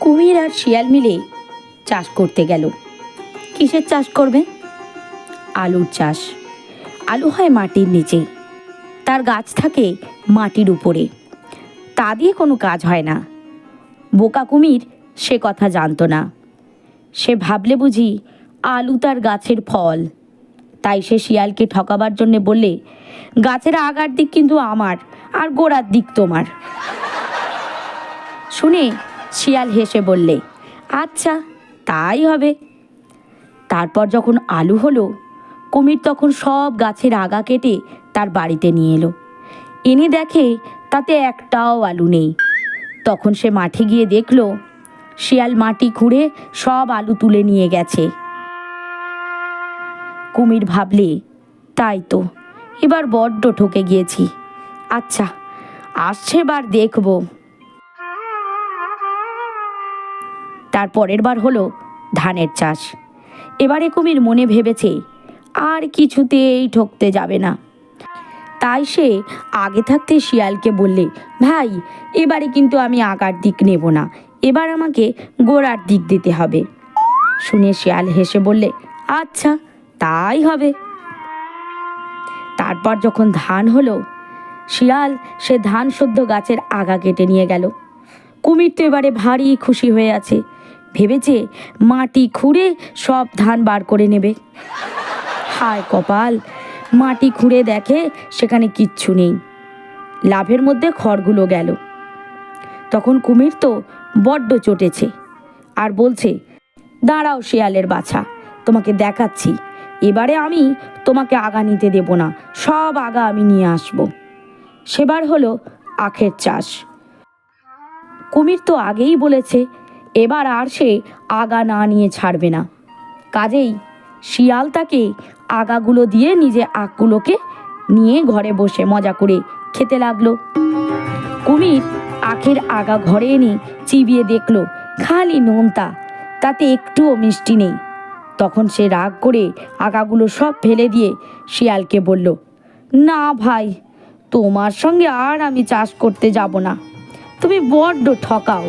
কুমির আর শিয়াল মিলে চাষ করতে গেল। কিসের চাষ করবে? আলুর চাষ। আলু হয় মাটির নিচে। তার গাছ থাকে মাটির উপরে। তা দিয়ে কোনো কাজ হয় না। বোকা কুমির সে কথা জানতো না। সে ভাবলে বুঝি আলু তার গাছের ফল। তাই সে শিয়ালকে ঠকাবার জন্যে বললে, গাছের আগার দিক কিন্তু আমার আর গোড়ার দিক তোমার। শুনে শিয়াল হেসে বললে আচ্ছা তাই হবে। তারপর যখন আলু হলো, কুমির তখন সব গাছের আগা কেটে তার বাড়িতে নিয়ে এলো। এনে দেখে তাতে একটাও আলু নেই। তখন সে মাঠে গিয়ে দেখল, শিয়াল মাটি খুঁড়ে সব আলু তুলে নিয়ে গেছে। কুমির ভাবলে, তাই তো, এবার বড্ড ঠকে গিয়েছি। আচ্ছা আসছে বার দেখব। তার পরের বার হলো ধানের চাষ। এবারে কুমির মনে ভেবেছে, আর কিছুতেই ঠকতে যাবে না। তাই সে আগে থাকতে শিয়ালকে বললে, ভাই, এবারে কিন্তু আমি আগার দিক নেব না। এবার আমাকে গোড়ার দিক দিতে হবে। শুনে শিয়াল হেসে বললে আচ্ছা তাই হবে। তারপর যখন ধান হলো, শিয়াল সে ধান সদ্য গাছের আগা কেটে নিয়ে গেল। কুমির তো এবারে ভারী খুশি হয়ে আছে। ভেবেছে মাটি খুঁড়ে সব ধান বার করে নেবে। হায় কপাল, মাটি খুঁড়ে দেখে সেখানে কিচ্ছু নেই। লাভের মধ্যে খড়গুলো গেল। তখন কুমির তো বড্ড চটেছে আর বলছে, দাঁড়াও শিয়ালের বাছা, তোমাকে দেখাচ্ছি। এবারে আমি তোমাকে আগা নিতে দেব না, সব আগা আমি নিয়ে আসব। সেবার হলো আখের চাষ। কুমির তো আগেই বলেছে এবার আর সে আগা না নিয়ে ছাড়বে না। কাজেই শিয়াল তাকে আগাগুলো দিয়ে নিজে আখগুলোকে নিয়ে ঘরে বসে মজা করে খেতে লাগল। কুমির আখের আগা ঘরে এনে চিবিয়ে দেখল, খালি নোনতা, তাতে একটুও মিষ্টি নেই। তখন সে রাগ করে আগাগুলো সব ফেলে দিয়ে শিয়ালকে বলল, না ভাই, তোমার সঙ্গে আর আমি চাষ করতে যাব না। তুমি বড্ড ঠকাও।